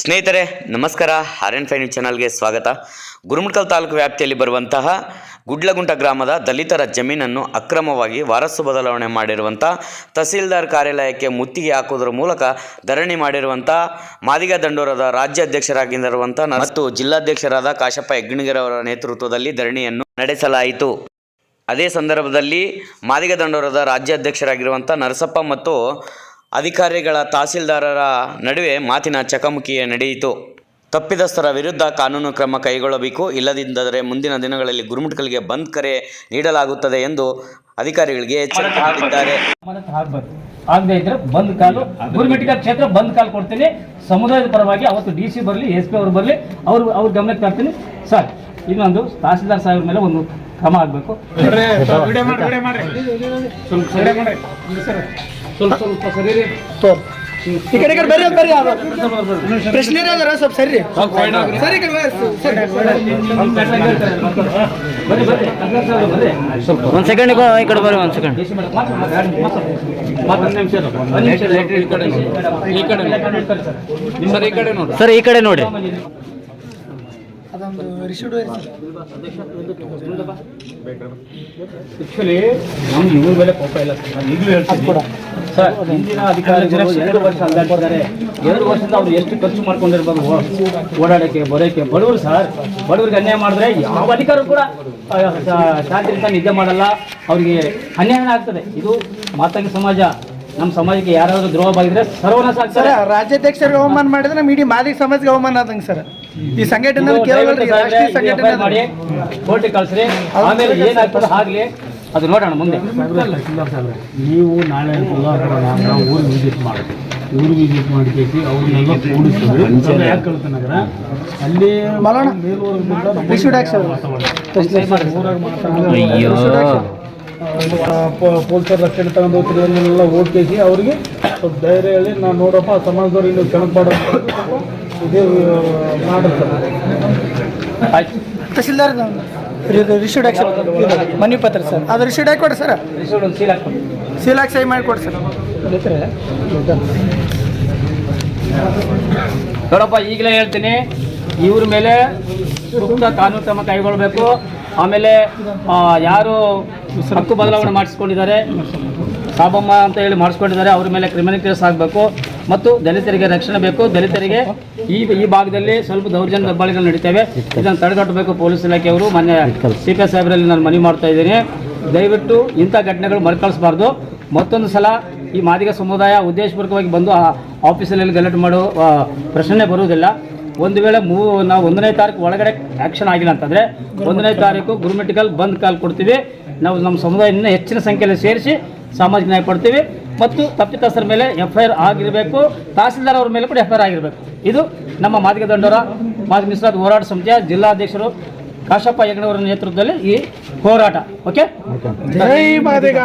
ಸ್ನೇಹಿತರೆ, ನಮಸ್ಕಾರ. R N fine ಚಾನಲ್ಗೆ ಸ್ವಾಗತ. ಗುರುಮುಟ್ಕಲ್ ತಾಲೂಕು ವ್ಯಾಪ್ತಿಯಲ್ಲಿ ಬರುವಂತಹ ಗುಡ್ಲಗುಂಟ ಗ್ರಾಮದ ದಲಿತರ ಜಮೀನನ್ನು ಅಕ್ರಮವಾಗಿ ವಾರಸು ಬದಲಾವಣೆ ಮಾಡಿರುವಂಥ ತಹಸೀಲ್ದಾರ್ ಕಾರ್ಯಾಲಯಕ್ಕೆ ಮುತ್ತಿಗೆ ಹಾಕುವುದರ ಮೂಲಕ ಧರಣಿ ಮಾಡಿರುವಂಥ ಮಾದಿಗ ದಂಡೋರದ ರಾಜ್ಯಾಧ್ಯಕ್ಷರಾಗಿರುವಂಥ ಮತ್ತು ಜಿಲ್ಲಾಧ್ಯಕ್ಷರಾದ ಕಾಶಪ್ಪ ಹೆಗ್ಗಣಿಗರ್ ಅವರ ನೇತೃತ್ವದಲ್ಲಿ ಧರಣಿಯನ್ನು ನಡೆಸಲಾಯಿತು. ಅದೇ ಸಂದರ್ಭದಲ್ಲಿ ಮಾದಿಗ ದಂಡೋರದ ರಾಜ್ಯಾಧ್ಯಕ್ಷರಾಗಿರುವಂಥ ನರಸಪ್ಪ ಮತ್ತು ಅಧಿಕಾರಿಗಳ ತಹಸೀಲ್ದಾರರ ನಡುವೆ ಮಾತಿನ ಚಕಮಕಿಯೇ ನಡೆಯಿತು. ತಪ್ಪಿದಸ್ಥರ ವಿರುದ್ಧ ಕಾನೂನು ಕ್ರಮ ಕೈಗೊಳ್ಳಬೇಕು ಇಲ್ಲದಿದ್ದರೆ ಮುಂದಿನ ದಿನಗಳಲ್ಲಿ ಗುರುಮಠಗಳಿಗೆ ಬಂದ್ ಕರೆ ನೀಡಲಾಗುತ್ತದೆ ಎಂದು ಅಧಿಕಾರಿಗಳಿಗೆ ಎಚ್ಚರಿಕೆ ನೀಡಿದ್ದಾರೆ ಅಮಾನತು ಆಗದೆ ಇದ್ರೆ ಬಂದ್ ಕಾಲು ಗುರುಮಿಟಿಕ ಕ್ಷೇತ್ರ ಬಂದ್ ಕಾಲ್ ಕೊಡ್ತೀನಿ. ಸಮುದಾಯದ ಪರವಾಗಿ ಅವತ್ತು ಡಿ ಸಿ ಬರಲಿ ಎಸ್ ಪಿ ಅವರು ಬರಲಿ ಅವರು ಅವ್ರ ಗಮನಕ್ಕೆ ತರ್ತೀನಿ. ಸರ್ ಇನ್ನೊಂದು ತಹಸೀಲ್ದಾರ್ ಸಾಹೇಬ್ರ ಮೇಲೆ ಒಂದು ಕ್ರಮ ಆಗಬೇಕು ಸ್ವಲ್ಪ ಸ್ವಲ್ಪ ಸರಿ ರೀ. ಈ ಕಡೆ ಈ ಕಡೆ ಬರ್ರಿ ಬರ್ರಿ. ಪ್ರಶ್ನೆ ಅದಾರ ಸ್ವಲ್ಪ ಸರಿ. ಸರಿ ಈ ಕಡೆ ಒಂದ್ ಸೆಕೆಂಡ್ ಈ ಕಡೆ ಬರ್ರಿ ಒಂದ್ ಸೆಕೆಂಡ್ ಸರ್. ಈ ಕಡೆ ನೋಡಿ. ಆಕ್ಚುಲಿ ನಮ್ಗೆ ಇವ್ರ ಮೇಲೆ ಕೋಪ ಇಲ್ಲ ಸರ್. ನಾನು ಈಗಲೂ ಹೇಳ್ತೀನಿ. ಸರ್ ಹಿಂದಿನ ಅಧಿಕಾರಿಗಳು ಎರಡು ವರ್ಷ ಅಲ್ಲಾಡ್ತಿದ್ದಾರೆ ಎರಡು ವರ್ಷದಿಂದ ಅವ್ರು ಎಷ್ಟು ಖರ್ಚು ಮಾಡ್ಕೊಂಡಿರ್ಬೋದು ಓಡಾಡಕ್ಕೆ ಬರೋಕ್ಕೆ ಬಡವರು ಸರ್ ಬಡವರಿಗೆ ಅನ್ಯಾಯ ಮಾಡಿದ್ರೆ ಯಾವ ಅಧಿಕಾರಿ ಕೂಡ ಶಾಂತಿಯಿಂದ ನಿದ್ದೆ ಮಾಡಲ್ಲ. ಅವರಿಗೆ ಅನ್ಯಾಯ ಆಗ್ತದೆ. ಇದು ಮಾತಂಗಿ ಸಮಾಜ. ನಮ್ಮ ಸಮಾಜಕ್ಕೆ ಯಾರಾದರೂ ದ್ರೋಹ ಬಾಗಿದ್ರೆ ಸರ್ವನಾಶ ಸರ್ ಆಗ್ತಾರೆ ರಾಜ್ಯಾಧ್ಯಕ್ಷರಿಗೆ ಅವಮಾನ ಮಾಡಿದ್ರೆ ನಮ್ಮ ಇಡೀ ಮಾದಿಗ ಸಮಾಜಕ್ಕೆ ಅವಮಾನ ಆದಂಗೆ ಸರ್. ಈ ಸಂಘಟನೆ ಕೇವಲ. ಮಾಡಿ. ಕೋರ್ಟಿಗೆ ಕಳ್ಸ್ರಿ. ಆಮೇಲೆ ಏನಾಗ್ತದೆ ಆಗ್ಲಿ ಅದು ನೋಡೋಣ ಮುಂದೆ. ನೀವು ನಾಳೆ ನಾವು ಊರು ವಿಸಿಟ್ ಮಾಡಿ ಊರು ವಿಸಿಟ್ ಮಾಡಿಕೇಸಿ ಅವ್ರನ್ನೆಲ್ಲ ಕೂಡಿಸ್ತಾರೆ. ನಗರ? ಅಲ್ಲಿ ಪೊಲೀಸರ ರಕ್ಷಣೆ ತಗೊಂಡು ಹೋಗ್ತೀರಿ ಅದನ್ನೆಲ್ಲ ಓದ್ಕೇಸಿ ಅವ್ರಿಗೆ ಸ್ವಲ್ಪ ಧೈರ್ಯ ಹೇಳಿ ನಾನು ನೋಡಪ್ಪ ಸಮಾಜದವ್ರು ಇನ್ನು ಕೆಳಗೆ ಮಾಡೋ ಇದೇ ಮಾಡಿರ್ತಾರೆ ಆಯ್ತು. ತಹಸೀಲ್ದಾರ್ ರಿಸೀವ್ಡ್ ಆಕ್ಷನ್ ಮನಿ ಪತ್ರ ಸರ್ ಅದು ರಿಶೀವ್ಡ್ ಹಾಕಿ ಕೊಡಿ ಸರ್ ಸೀಲ್ ಹಾಕಿ ಮಾಡಿ ಕೊಡಿ ಸರ್ ನೋಡಪ್ಪ, ಈಗಲೇ ಹೇಳ್ತೀನಿ. ಇವ್ರ ಮೇಲೆ ಸೂಕ್ತ ಕಾನೂನು ಕ್ರಮ ಕೈಗೊಳ್ಳಬೇಕು. ಆಮೇಲೆ ಯಾರು ಹಕ್ಕು ಬದಲಾವಣೆ ಮಾಡಿಸ್ಕೊಂಡಿದ್ದಾರೆ, ಸಾಬಮ್ಮ ಅಂತ ಹೇಳಿ ಮಾಡಿಸ್ಕೊಂಡಿದ್ದಾರೆ, ಅವ್ರ ಮೇಲೆ ಕ್ರಿಮಿನಲ್ ಕೇಸ್ ಆಗಬೇಕು. ಮತ್ತು ದಲಿತರಿಗೆ ರಕ್ಷಣೆ ಬೇಕು. ದಲಿತರಿಗೆ ಈ ಈ ಭಾಗದಲ್ಲಿ ಸ್ವಲ್ಪ ದೌರ್ಜನ್ಯ ದಬ್ಬಾಳಿಗಳು ನಡೀತೇವೆ. ಇದನ್ನು ತಡೆಗಟ್ಟಬೇಕು ಪೊಲೀಸ್ ಇಲಾಖೆಯವರು. ಮೊನ್ನೆ ಸಿ ಪಿ ಸಾಹೇಬರಲ್ಲಿ ನಾನು ಮನವಿ ಮಾಡ್ತಾ ಇದ್ದೀನಿ. ದಯವಿಟ್ಟು ಇಂಥ ಘಟನೆಗಳು ಮರುಕಳಿಸಬಾರ್ದು. ಮತ್ತೊಂದು ಸಲ ಈ ಮಾದಿಗ ಸಮುದಾಯ ಉದ್ದೇಶಪೂರ್ವಕವಾಗಿ ಬಂದು ಆಫೀಸಲ್ಲಿ ಗಲಾಟೆ ಮಾಡೋ ಪ್ರಶ್ನೆ ಬರುವುದಿಲ್ಲ. ಒಂದು ವೇಳೆ ಮೂ, ನಾವು ಒಂದನೇ ತಾರೀಕು ಒಳಗಡೆ ಆ್ಯಕ್ಷನ್ ಆಗಿಲ್ಲ ಅಂತಂದರೆ ಒಂದನೇ ತಾರೀಕು ಗುರುಮೆಟಿಕಲ್ ಬಂದ್ ಕಾಲ್ ಕೊಡ್ತೀವಿ. ನಾವು ನಮ್ಮ ಸಮುದಾಯದಿಂದ ಹೆಚ್ಚಿನ ಸಂಖ್ಯೆಯಲ್ಲಿ ಸೇರಿಸಿ ಸಾಮಾಜಿಕ ನ್ಯಾಯ ಕೊಡ್ತೀವಿ. ಮತ್ತು ತಪ್ಪಿತಸ್ಥರ ಮೇಲೆ ಎಫ್ ಐ ಆರ್ ಆಗಿರಬೇಕು ತಹಸೀಲ್ದಾರ್ ಅವರ ಮೇಲೆ ಕೂಡ ಎಫ್ ಐ ಆಗಿರಬೇಕು. ಇದು ನಮ್ಮ ಮಾದಿಗ ದಂಡೋರ ಮಾದಿ ಮಿಶ್ರಾದ ಹೋರಾಟ ಸಮಿತಿಯ ಜಿಲ್ಲಾಧ್ಯಕ್ಷರು ಕಾಶಪ್ಪ ಹೆಗಣವರ ನೇತೃತ್ವದಲ್ಲಿ ಈ ಹೋರಾಟ. ಓಕೆ ಜೈ ಮಾದಿಗ.